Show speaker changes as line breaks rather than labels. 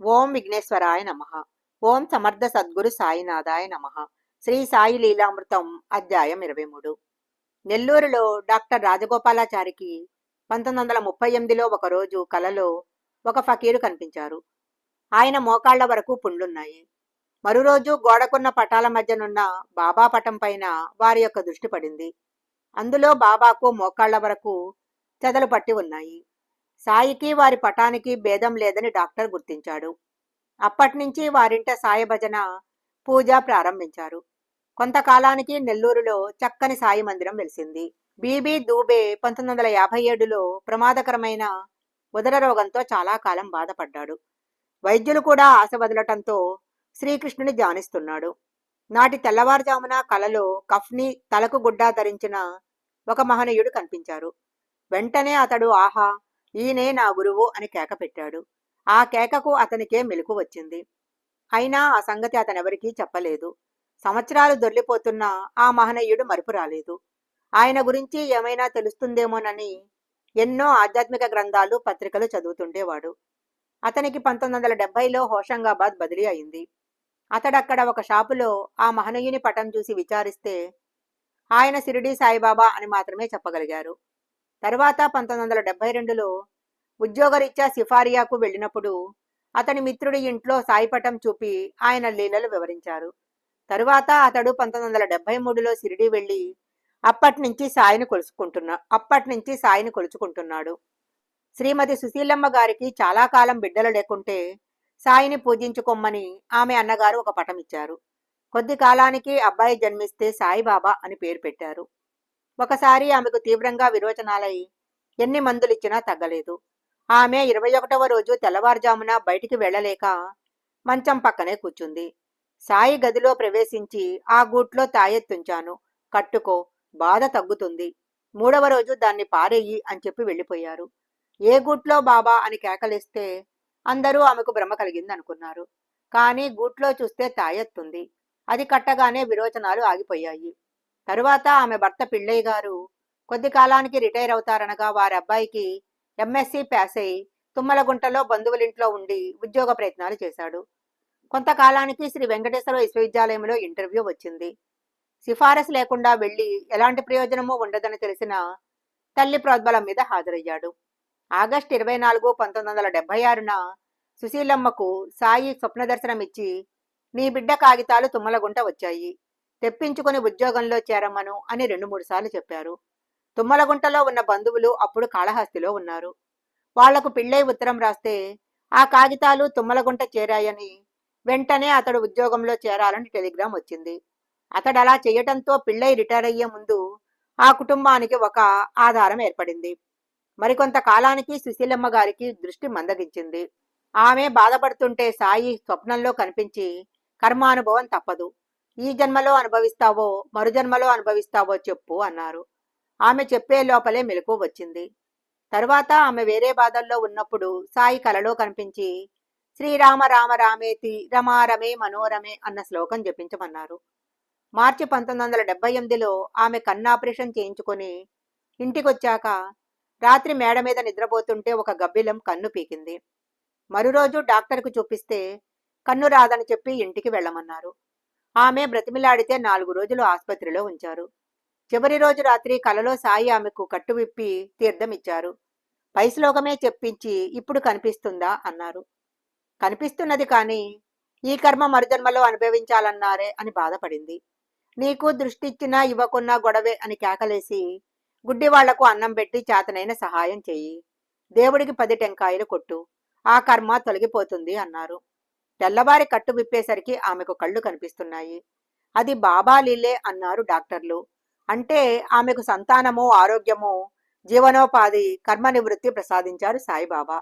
ఓం విఘ్నేశ్వరాయ నమ. ఓం సమర్థ సద్గురు సాయినాథాయ నమ. శ్రీ సాయి లీలామృతం అధ్యాయం ఇరవై మూడు నెల్లూరులో డాక్టర్ రాజగోపాలాచారికి పంతొమ్మిది వందల ముప్పై ఎనిమిదిలో ఒకరోజు కలలో ఒక ఫకీరు కనిపించారు. ఆయన మోకాళ్ళ వరకు పుండ్లున్నాయి. మరురోజు గోడకున్న పటాల మధ్యనున్న బాబా పటం పైన వారి యొక్క దృష్టి పడింది. అందులో బాబాకు మోకాళ్ళ వరకు చెదలు పట్టి ఉన్నాయి. సాయికి వారి పటానికి భేదం లేదని డాక్టర్ గుర్తించాడు. అప్పటినుంచి వారింట సాయి భజన పూజ ప్రారంభించారు. కొంతకాలానికి నెల్లూరులో చక్కని సాయి మందిరం వెలిసింది. బీబీ దూబే పంతొమ్మిది వందల యాభై ఏడులో ప్రమాదకరమైన ఉదర రోగంతో చాలా కాలం బాధపడ్డాడు. వైద్యులు కూడా ఆశ వదలటంతో శ్రీకృష్ణుని ధ్యానిస్తున్నాడు. నాటి తెల్లవారుజామున కలలో కఫ్ని తలకు గుడ్డ ధరించిన ఒక మహనీయుడు కనిపించారు. వెంటనే అతడు ఆహా! ఈయనే నా గురువు అని కేక పెట్టాడు. ఆ కేకకు అతనికే మెలకు వచ్చింది. అయినా ఆ సంగతి అతనెవరికీ చెప్పలేదు. సంవత్సరాలు దొర్లిపోతున్నా ఆ మహనీయుడు మరుపు రాలేదు. ఆయన గురించి ఏమైనా తెలుస్తుందేమోనని ఎన్నో ఆధ్యాత్మిక గ్రంథాలు పత్రికలు చదువుతుండేవాడు. అతనికి పంతొమ్మిది వందల డెబ్బైలో హోషంగాబాద్ బదిలీ అయింది. అతడక్కడ ఒక షాపులో ఆ మహనీయుని పటం చూసి విచారిస్తే ఆయన సిరిడి సాయిబాబా అని మాత్రమే చెప్పగలిగారు. తరువాత పంతొమ్మిది వందల డెబ్బై రెండులో ఉద్యోగరీత్యా సిఫారియాకు వెళ్ళినప్పుడు అతని మిత్రుడి ఇంట్లో సాయిపటం చూపి ఆయన లీలలు వివరించారు. తరువాత అతడు పంతొమ్మిది వందల డెబ్బై మూడులో సిరిడి వెళ్ళి అప్పటి నుంచి సాయిని కొలుసుకుంటున్నా అప్పటి నుంచి సాయిని కొలుచుకుంటున్నాడు. శ్రీమతి సుశీలమ్మ గారికి చాలా కాలం బిడ్డలు లేకుంటే సాయిని పూజించుకోమ్మని ఆమె అన్నగారు ఒక పటం ఇచ్చారు కొద్ది కాలానికి అబ్బాయి జన్మిస్తే సాయిబాబా అని పేరు పెట్టారు. ఒకసారి ఆమెకు తీవ్రంగా విరోచనాలై ఎన్ని మందులిచ్చినా తగ్గలేదు. ఆమె ఇరవై ఒకటవ రోజు తెల్లవారుజామున బయటికి వెళ్ళలేక మంచం పక్కనే కూర్చుంది. సాయి గదిలో ప్రవేశించి ఆ గూట్లో తాయెత్తుంచాను. కట్టుకో బాధ తగ్గుతుంది. మూడవ రోజు దాన్ని పారేయి అని చెప్పి వెళ్ళిపోయారు. ఏ గూట్లో బాబా అని కేకలిస్తే అందరూ ఆమెకు భ్రమ కలిగింది అనుకున్నారు కానీ గూట్లో చూస్తే తాయెత్తుంది. అది కట్టగానే విరోచనాలు ఆగిపోయాయి. తరువాత ఆమె భర్త పిళ్ళయ్య గారు కొద్ది కాలానికి రిటైర్ అవుతారనగా వారి అబ్బాయికి ఎంఎస్సి పాస్ అయి తుమ్మలగుంటలో బంధువులింట్లో ఉండి ఉద్యోగ ప్రయత్నాలు చేశాడు. కొంతకాలానికి శ్రీ వెంకటేశ్వర విశ్వవిద్యాలయంలో ఇంటర్వ్యూ వచ్చింది. సిఫారసు లేకుండా వెళ్ళి ఎలాంటి ప్రయోజనమూ ఉండదని తెలిసిన తల్లి ప్రోద్బలం మీద హాజరయ్యాడు. ఆగస్టు ఇరవై నాలుగు పంతొమ్మిది వందల డెబ్బై ఆరున సుశీలమ్మకు సాయి స్వప్న దర్శనమిచ్చి నీ బిడ్డ కాగితాలు తుమ్మలగుంట వచ్చాయి. తెప్పించుకుని ఉద్యోగంలో చేరమ్మను అని రెండు మూడు సార్లు చెప్పారు. తుమ్మలగుంటలో ఉన్న బంధువులు అప్పుడు కాళహస్తిలో ఉన్నారు. వాళ్ళకు పిళ్ళై ఉత్తరం రాస్తే ఆ కాగితాలు తుమ్మలగుంట చేరాయని వెంటనే అతడు ఉద్యోగంలో చేరాలని టెలిగ్రామ్ వచ్చింది. అతడు అలా చేయటంతో పిళ్ళై రిటైర్ అయ్యే ముందు ఆ కుటుంబానికి ఒక ఆధారం ఏర్పడింది. మరికొంత కాలానికి సుశీలమ్మ గారికి దృష్టి మందగించింది. ఆమె బాధపడుతుంటే సాయి స్వప్నంలో కనిపించి కర్మానుభవం తప్పదు. ఈ జన్మలో అనుభవిస్తావో మరుజన్మలో అనుభవిస్తావో చెప్పు అన్నారు. ఆమె చెప్పే లోపలే మెలకు వచ్చింది. తరువాత ఆమె వేరే బాధల్లో ఉన్నప్పుడు సాయి కలలో కనిపించి శ్రీరామ రామ రామేతి రమారమే మనోరమే అన్న శ్లోకం జపించమన్నారు. మార్చి పంతొమ్మిది వందల డెబ్బై ఎనిమిదిలో ఆమె కన్ను ఆపరేషన్ చేయించుకొని ఇంటికొచ్చాక రాత్రి మేడ మీద నిద్రపోతుంటే ఒక గబ్బిలం కన్ను పీకింది. మరురోజు డాక్టర్కు చూపిస్తే కన్ను రాదని చెప్పి ఇంటికి వెళ్ళమన్నారు. ఆమె బ్రతిమిలాడితే నాలుగు రోజులు ఆసుపత్రిలో ఉంచారు. చివరి రోజు రాత్రి కలలో సాయి ఆమెకు కట్టు విప్పి తీర్థమిచ్చారు పైశ్లోకమే చెప్పించి ఇప్పుడు కనిపిస్తుందా అన్నారు. కనిపిస్తున్నది కానీ ఈ కర్మ మరుజన్మలో అనుభవించాలన్నారే అని బాధపడింది. నీకు దృష్టిచ్చినా ఇవ్వకున్నా గొడవే అని కేకలేసి గుడ్డి వాళ్ళకు అన్నం పెట్టి చేతనైన సహాయం చెయ్యి. దేవుడికి పది టెంకాయలు కొట్టు. ఆ కర్మ తొలగిపోతుంది అన్నారు. తెల్లవారి కట్టు విప్పేసరికి ఆమెకు కళ్ళు కనిపిస్తున్నాయి. అది బాబా లీలే అన్నారు డాక్టర్లు. అంటే ఆమెకు సంతానము ఆరోగ్యము జీవనోపాధి కర్మ నివృత్తి ప్రసాదించారు సాయిబాబా.